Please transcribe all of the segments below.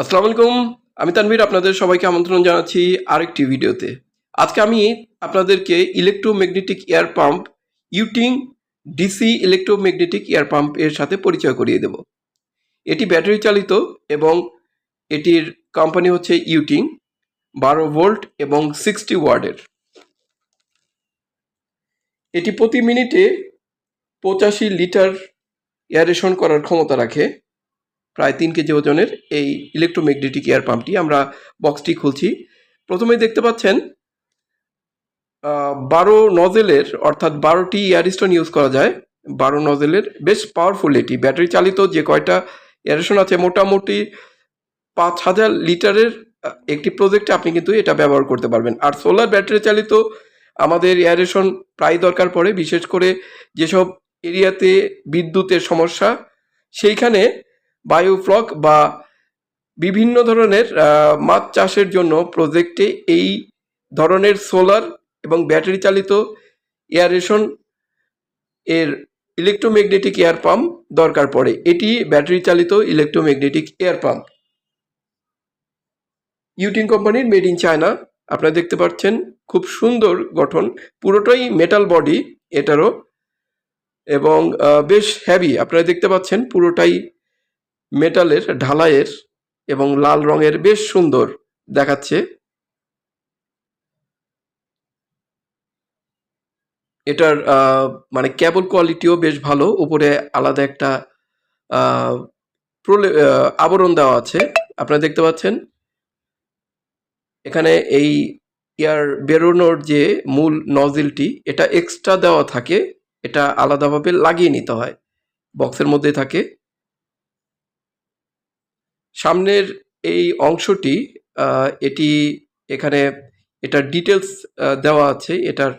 আসসালামু আলাইকুম, আমি তানভীর আপনাদের সবাইকে আমন্ত্রণ জানাচ্ছি আরেকটি ভিডিওতে। আজকে আমি আপনাদেরকে electromagnetic air pump Yuting DC electromagnetic air পাম্পের সাথে পরিচয় করিয়ে দেব। এটি ব্যাটারি চালিত এবং এটির কোম্পানি হচ্ছে ইউটিং বারো ভোল্ট এবং সিক্সটি ওয়ার্ডের এটি প্রতি মিনিটে পঁচাশি লিটার এয়ারেশন করার ক্ষমতা রাখে। প্রায় তিন কেজি ওজনের এই ইলেকট্রোম্যাগনেটিক এয়ার পাম্পটি আমরা বক্সটি খুলছি। প্রথমেই দেখতে পাচ্ছেন বারো নজেলের অর্থাৎ বারোটি এয়ারস্টোন ইউজ করা যায়। বারো নজেলের বেশ পাওয়ারফুল এটি। ব্যাটারি চালিত যে কয়টা এয়ারেশন আছে, মোটামুটি পাঁচ হাজার লিটারের একটি প্রজেক্টে আপনি কিন্তু এটা ব্যবহার করতে পারবেন। আর সোলার ব্যাটারি চালিত আমাদের এয়ারেশন প্রায় দরকার পড়ে। বিশেষ করে যেসব এরিয়াতে বিদ্যুতের সমস্যা, সেইখানে বায়োফ্লক বা বিভিন্ন ধরনের মাছ চাষের জন্য প্রজেক্টে এই ধরনের সোলার এবং ব্যাটারি চালিত এয়ারেশন এর ইলেকট্রোম্যাগনেটিক এয়ার পাম্প দরকার পড়ে। এটি ব্যাটারি চালিত ইলেকট্রোম্যাগনেটিক এয়ার পাম্প। ইউটিন কোম্পানির মেড ইন চায়না, আপনারা দেখতে পাচ্ছেন, খুব সুন্দর গঠন। পুরোটাই মেটাল বডি এটারও এবং বেশ হ্যাভি আপনারা দেখতে পাচ্ছেন, পুরোটাই মেটালের ঢালাইয়ের এবং লাল রঙের বেশ সুন্দর দেখাচ্ছে। এটার মানে কেবল কোয়ালিটিও বেশ ভালো। উপরে আলাদা একটা আবরণ দেওয়া আছে। আপনারা দেখতে পাচ্ছেন? এখানে এই ইয়ার বেরোনোর যে মূল নজিলটি, এটা এক্সট্রা দেওয়া থাকে। এটা আলাদাভাবে লাগিয়ে নিতে হয়। বক্সের মধ্যে থাকে। সামনের এই অংশটি এটি এখানে এটার ডিটেলস দেওয়া আছে, এটার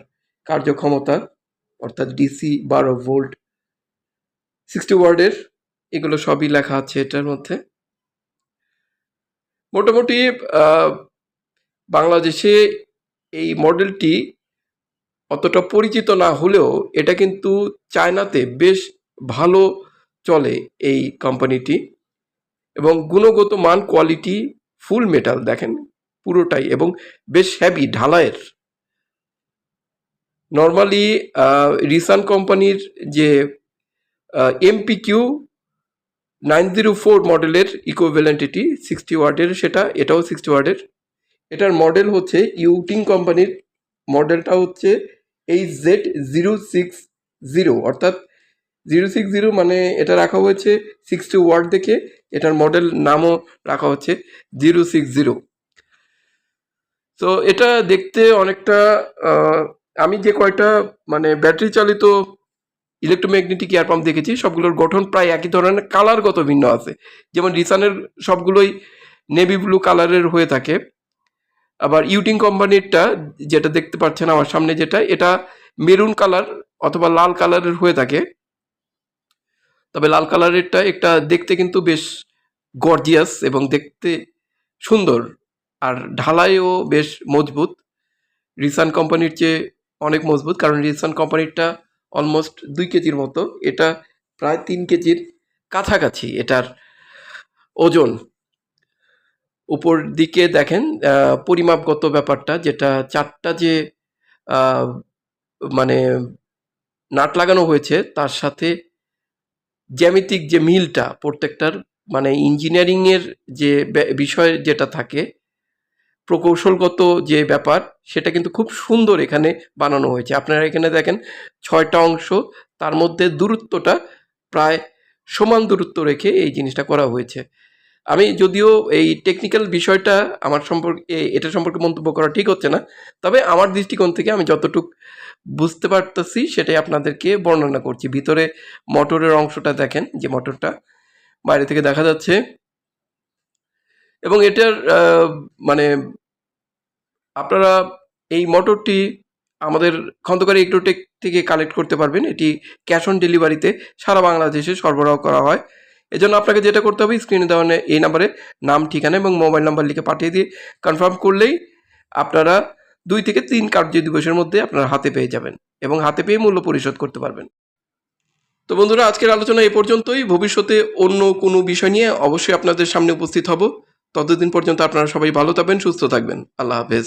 কার্যক্ষমতা, অর্থাৎ ডিসি বারো ভোল্ট সিক্সটি ওয়ার্ডের, এগুলো সবই লেখা আছে এটার মধ্যে। মোটামুটি বাংলাদেশে এই মডেলটি অতটা পরিচিত না হলেও এটা কিন্তু চায়নাতে বেশ ভালো চলে এই কোম্পানিটি এবং গুণগত মান কোয়ালিটি ফুল মেটাল দেখেন, পুরোটাই এবং বেশ হ্যাভি ঢালাইয়ের। নর্মালি রিসান কোম্পানির যে MP Q nine zero four মডেলের ইকুইভ্যালেন্ট এটি সিক্সটি ওয়ার্ডের সেটা, এটাও সিক্সটি ওয়ার্ডের এটার মডেল হচ্ছে ইউটিং কোম্পানির মডেলটা হচ্ছে H Z zero six zero অর্থাৎ জিরো সিক্স জিরো মানে এটা রাখা হয়েছে সিক্সটি ওয়ার্ড দেখে। এটার মডেল নামও রাখা হচ্ছে জিরো সিক্স জিরো। তো এটা দেখতে অনেকটা আমি যে কয়টা মানে ব্যাটারি চালিত ইলেকট্রোম্যাগনেটিক এয়ার পাম্প দেখেছি, সবগুলোর গঠন প্রায় একই ধরনের কালারগত ভিন্ন আছে। যেমন রিসানের সবগুলোই নেভি ব্লু কালারের হয়ে থাকে। আবার ইউটিং কোম্পানিরটা যেটা দেখতে পাচ্ছেন আমার সামনে যেটা, এটা মেরুন কালার অথবা লাল কালারের হয়ে থাকে। তবে লাল কালারেরটা একটা দেখতে কিন্তু বেশ গর্জিয়াস এবং দেখতে সুন্দর। আর ঢালাইও বেশ মজবুত। রিসান কোম্পানির চেয়ে অনেক মজবুত, কারণ রিসান কোম্পানিরটা অলমোস্ট দুই কেজির মতো। এটা প্রায় তিন কেজির কাছাকাছি এটার ওজন। উপর দিকে দেখেন পরিমাপগত ব্যাপারটা, যেটা চারটা যে মানে নাট লাগানো হয়েছে, তার সাথে জ্যামিতিক যে মিলটা প্রত্যেকটার মানে ইঞ্জিনিয়ারিংয়ের যে বিষয় যেটা থাকে, প্রকৌশলগত যে ব্যাপার, সেটা কিন্তু খুব সুন্দর এখানে বানানো হয়েছে। আপনারা এখানে দেখেন ছয়টা অংশ, তার মধ্যে দূরত্বটা প্রায় সমান দূরত্ব রেখে এই জিনিসটা করা হয়েছে। আমি যদিও এই টেকনিক্যাল বিষয়টা আমার সম্পর্কে, এটা সম্পর্কে মন্তব্য করা ঠিক হচ্ছে না, তবে আমার দৃষ্টিকোণ থেকে আমি যতটুক বুঝতে পারতেছি, সেটাই আপনাদেরকে বর্ণনা করছি। ভিতরে মোটরের অংশটা দেখেন, যে মোটরটা বাইরে থেকে দেখা যাচ্ছে। এবং এটার মানে আপনারা এই মোটরটি আমাদের খন্দকারী এগ্রোটেক থেকে কালেক্ট করতে পারবেন। এটি ক্যাশ অন ডেলিভারিতে সারা বাংলাদেশে সরবরাহ করা হয়। এজন্য আপনাকে যেটা করতে হবে, স্ক্রিনে দেওয়ানে এই নাম্বারে নাম, ঠিকানা এবং মোবাইল নাম্বার লিখে পাঠিয়ে দিয়ে কনফার্ম করলেই আপনারা দুই থেকে তিন কার্য দিবসের মধ্যে আপনার হাতে পেয়ে যাবেন এবং হাতে পেয়ে মূল্য পরিশোধ করতে পারবেন। তো বন্ধুরা, আজকের আলোচনা এ পর্যন্তই। ভবিষ্যতে অন্য কোনো বিষয় নিয়ে অবশ্যই আপনাদের সামনে উপস্থিত হব। ততদিন পর্যন্ত আপনারা সবাই ভালো থাকবেন, সুস্থ থাকবেন। আল্লাহ হাফেজ।